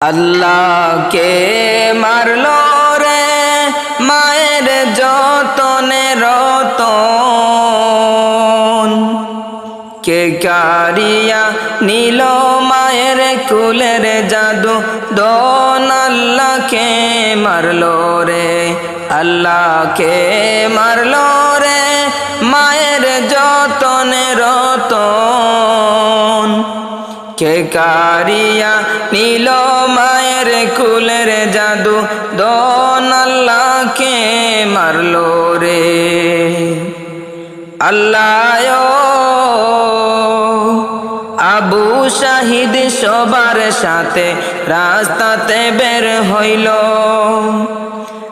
আল্লাহকে মারলো রে, মায়ের যতনে রতন। কে কারিয়া নীল মায়ের কুলের জাদু, দন আল্লাহকে মারলো রে, আল্লাহকে মারলো রে, মায়ের যতনে রতন। কে কারিয়া নীল মায়ের কুলের জাদু। দন আল্লাহকে মারলো রে। আল্লাহ আবু শাহিদ সবার সাথে রাস্তাতে বের হইল।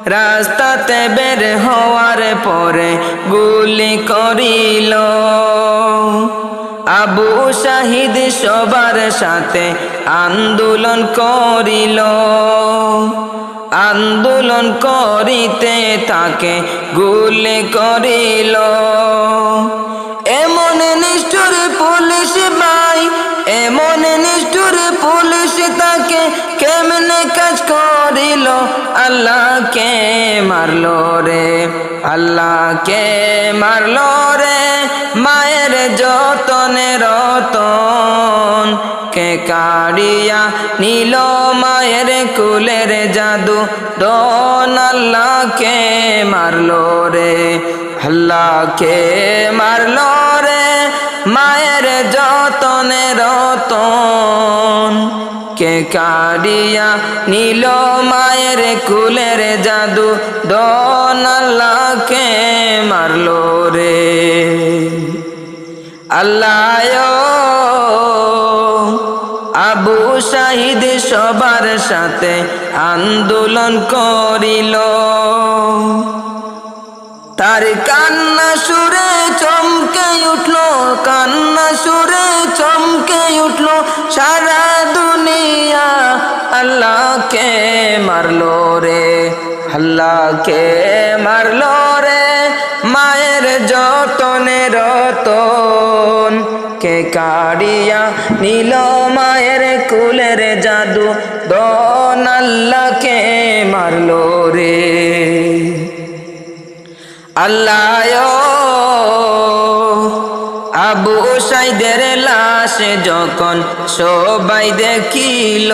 রাস্তাতে বের হওয়ার পরে গুলি করিল। আবু শাহিদ সবার সাথে আন্দোলন করিল। আন্দোলন করিতে তাকে গুলি করিল। এমন নিষ্ঠুর পুলিশ ভাই, এমন নিষ্ঠুর পুলিশ তাকে কেমনে কাজ করিল? আল্লাহকে মারলো রে, আল্লাহকে মারলো রে, মায়ের যতনে রতন। কে কারিয়া নীল মায়ের কুলের জাদু, দন আল্লাহকে মারলো রে, আল্লাহকে মারলো রে, মায়ের যতনে রতন। কে কারিয়া নীল মায়ের কুলের জাদু আল্লাহকে মারলো রে। আল্লাহ আবু শাহিদ সবার সাথে আন্দোলন করিল। তার কান্না সুরে চমকে উঠল, কান্না সুরে চমকে উঠল, সারা আল্লাহকে মারলো রে মায়ের যতনে রতন। কে কারিয়া নীল মায়ের কুলের জাদু? দন আল্লাহকে মারলো রে। আল্লাহ আবু সাইদের লাশ যখন সবাই দেখিল।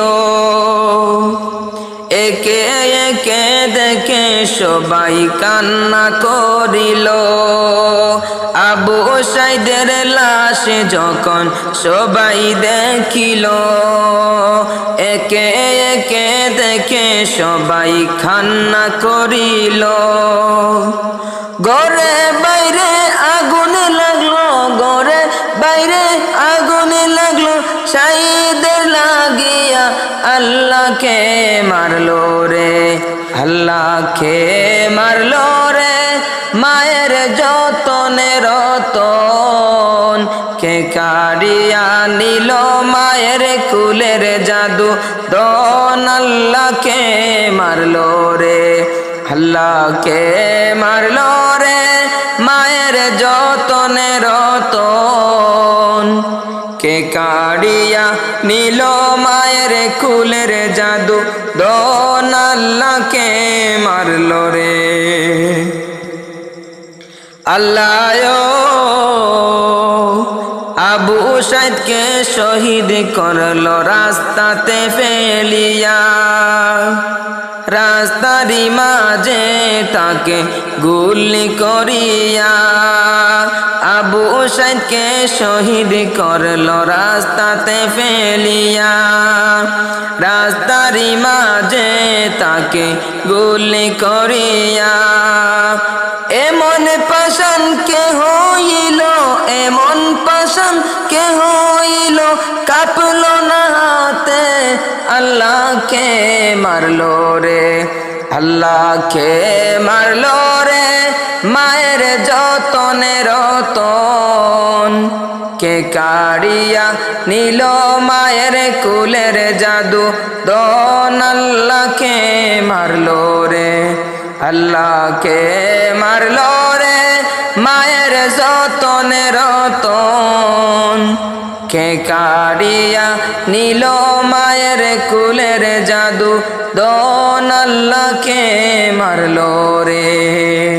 একে একে দেখে সবাই কান্না করিল। আবু সাইদের লাশ যখন সবাই দেখিল, একে একে দেখে সবাই কান্না করিল। গরে বাইরে আগুন লাগল গরে বাইরে আগুন লাগল লাগিয়া আল্লাহকে মারলো রে, আল্লাহকে মারলো রে, মায়ের যতনে রতন। কে কারিয়া নিল মায়ের কুলের জাদু, দন আল্লাহকে মারলো রে, আল্লাহকে মারলো রে, মায়ের যতনে রতন। কে কাড়িয়া নীল মায়ের কুলের জাদু। দন আল্লাহকে মারলো রে। আল্লাহ আবু সাইদকে শহীদ করল, রাস্তাতে ফেলিয়া। রাস্তারি মাঝে তাকে গুলি করিয়া আবু সাইদকে শহীদ করল রাস্তাতে ফেলিয়া। রাস্তারি মাঝে তাকে গুলি করিয়া। এমন পাশান কে হইল, এমন পাশান কে হইল, কাপল না হাতে। আল্লাহকে মারলো রে, আল্লাহকে মারলো রে, মায়ের রতন কে কাড়িয়া নীল মায়ের কুলের জাদু। দন আল্লাহকে মারলো রে, আল্লাহকে মারলো রে মায়ের যতনে রতন। কে কারিয়া নীল মায়ের কুলের জাদু। দন আল্লাহকে মারলো রে।